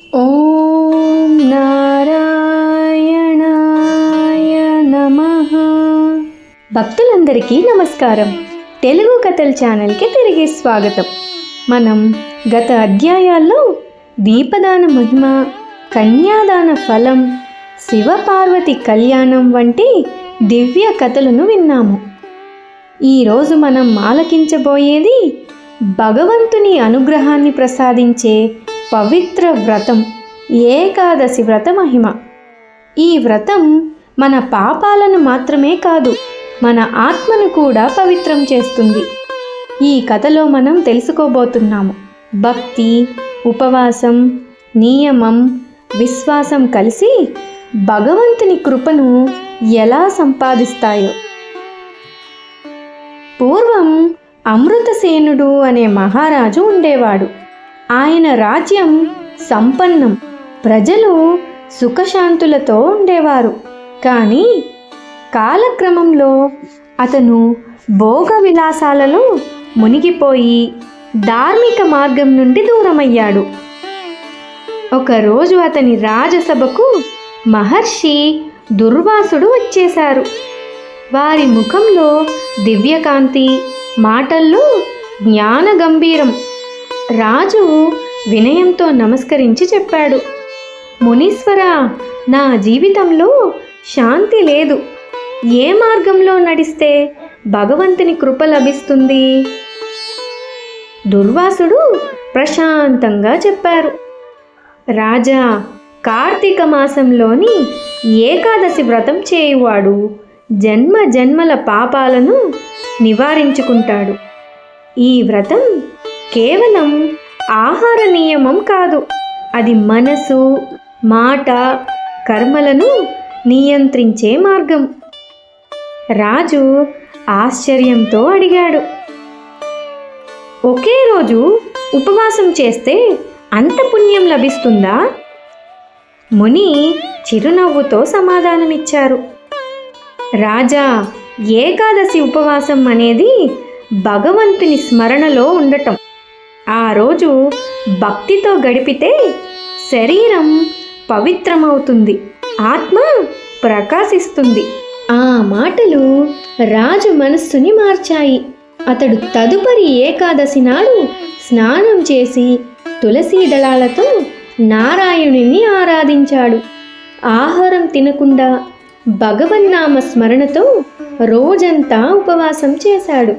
ఓం నారాయణాయ నమ. భక్తులందరికీ నమస్కారం. తెలుగు కథల ఛానల్కి తిరిగి స్వాగతం. మనం గత అధ్యాయాల్లో దీపదాన మహిమ కన్యాదాన ఫలం శివపార్వతి కళ్యాణం వంటి దివ్య కథలను విన్నాము. ఈరోజు మనం ఆలకించబోయేది భగవంతుని అనుగ్రహాన్ని ప్రసాదించే పవిత్ర వ్రతం ఏకాదశి వ్రత మహిమ. ఈ వ్రతం మన పాపాలను మాత్రమే కాదు మన ఆత్మను కూడా పవిత్రం చేస్తుంది. ఈ కథలో మనం తెలుసుకోబోతున్నాము. భక్తి ఉపవాసం నియమం విశ్వాసం కలిసి భగవంతుని కృపను ఎలా సంపాదిస్తాయో. పూర్వం అమృతసేనుడు అనే మహారాజు ఉండేవాడు. ఆయన రాజ్యం సంపన్నం. ప్రజలు సుఖశాంతులతో ఉండేవారు. కానీ కాలక్రమంలో అతను భోగ విలాసాలలో మునిగిపోయి ధార్మిక మార్గం నుండి దూరమయ్యాడు. ఒకరోజు అతని రాజసభకు మహర్షి దుర్వాసుడు వచ్చేశారు. వారి ముఖంలో దివ్యకాంతి మాటల్లో జ్ఞాన గంభీరం రాజు వినయంతో నమస్కరించి చెప్పాడు. మునీశ్వర నా జీవితంలో శాంతి లేదు. ఏ మార్గంలో నడిస్తే భగవంతుని కృప లభిస్తుంది? దుర్వాసుడు ప్రశాంతంగా చెప్పారు. రాజా కార్తీక మాసంలోని ఏకాదశి వ్రతం చేయువాడు జన్మ జన్మల పాపాలను నివారించుకుంటాడు. ఈ వ్రతం కేవలం ఆహార నియమం కాదు. అది మనసు మాట కర్మలను నియంత్రించే మార్గం. రాజు ఆశ్చర్యంతో అడిగాడు. ఒకే రోజు ఉపవాసం చేస్తే అంత పుణ్యం లభిస్తుందా? ముని చిరునవ్వుతో సమాధానమిచ్చారు. రాజా ఏకాదశి ఉపవాసం అనేది భగవంతుని స్మరణలో ఉండటం. ఆ రోజు భక్తితో గడిపితే శరీరం పవిత్రమవుతుంది. ఆత్మ ప్రకాశిస్తుంది. ఆ మాటలు రాజు మనస్సుని మార్చాయి. అతడు తదుపరి ఏకాదశి నాడు స్నానం చేసి తులసీ దళాలతో నారాయణుని ఆరాధించాడు. ఆహారం తినకుండా భగవన్నామ స్మరణతో రోజంతా ఉపవాసం చేశాడు.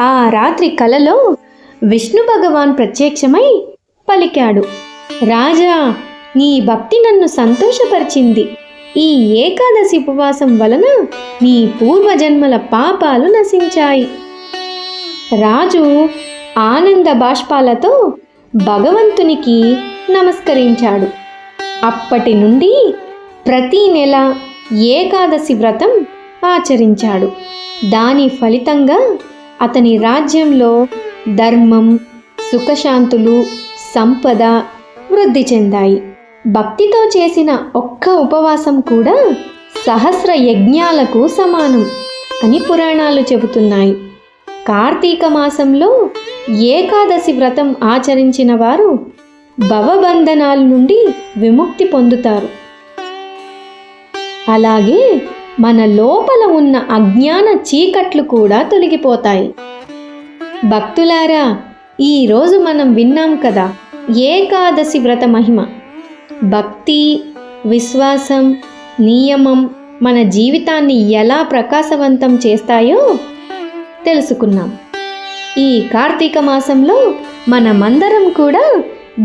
ఆ రాత్రి కలలో విష్ణు భగవాన్ ప్రత్యక్షమై పలికాడు. రాజా నీ భక్తి నన్ను సంతోషపరిచింది. ఈ ఏకాదశి ఉపవాసం వలన నీ పూర్వజన్మల పాపాలు నశించాయి. రాజు ఆనంద బాష్పాలతో భగవంతునికి నమస్కరించాడు. అప్పటి నుండి ప్రతి నెల ఏకాదశి వ్రతం ఆచరించాడు. దాని ఫలితంగా అతని రాజ్యంలో ధర్మం సుఖశాంతులు సంపద వృద్ధి చెందాయి. భక్తితో చేసిన ఒక్క ఉపవాసం కూడా సహస్ర యజ్ఞాలకు సమానం అని పురాణాలు చెబుతున్నాయి. కార్తీక మాసంలో ఏకాదశి వ్రతం ఆచరించిన వారు భవబంధనాల నుండి విముక్తి పొందుతారు. అలాగే మన లోపల ఉన్న అజ్ఞాన చీకట్లు కూడా తొలగిపోతాయి. భక్తులారా ఈరోజు మనం విన్నాం కదా ఏకాదశి వ్రత మహిమ. భక్తి విశ్వాసం నియమం మన జీవితాన్ని ఎలా ప్రకాశవంతం చేస్తాయో తెలుసుకున్నాం. ఈ కార్తీక మాసంలో మనమందరం కూడా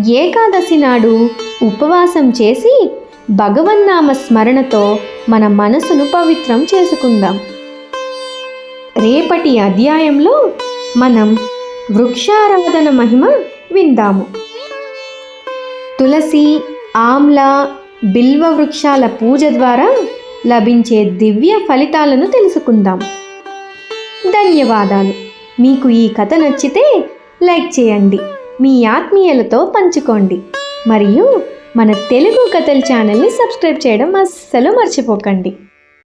ఏకాదశి నాడు ఉపవాసం చేసి భగవన్నామ స్మరణతో మన మనసును పవిత్రం చేసుకుందాం. రేపటి అధ్యాయంలో మనం వృక్షారాధన మహిమ విందాము. తులసి ఆమ్ల బిల్వ వృక్షాల పూజ ద్వారా లభించే దివ్య ఫలితాలను తెలుసుకుందాం. ధన్యవాదాలు. మీకు ఈ కథ నచ్చితే లైక్ చేయండి. మీ ఆత్మీయులతో పంచుకోండి. మరియు మన తెలుగు కథల ఛానల్ని సబ్స్క్రైబ్ చేయడం అస్సలు మర్చిపోకండి.